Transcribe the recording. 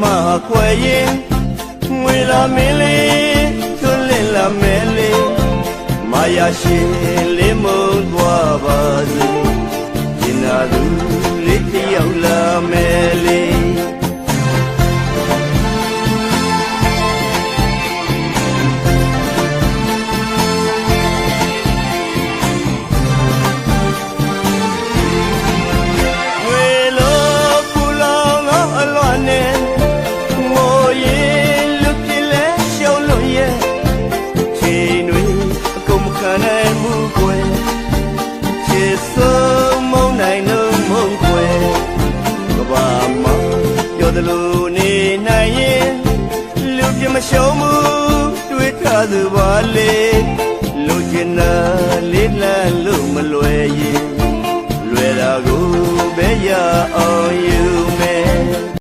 မခွဲရင်ငွေလာမင်းလေးထွန်းလင်းလာမဲလေးမာယာရှိလေး ဆုံးမုန်းနိုင်လို့မုန်းကွယ်ကဘာမပြောသလိုနေနိုင်ရင်လူပြင်းမရှုံးမှုတွေးထားသူပါလေလူကျင်နာလေးလန်းလို့မလွယ်ရင်လွယ်တာကိုပဲရအောင်ယူ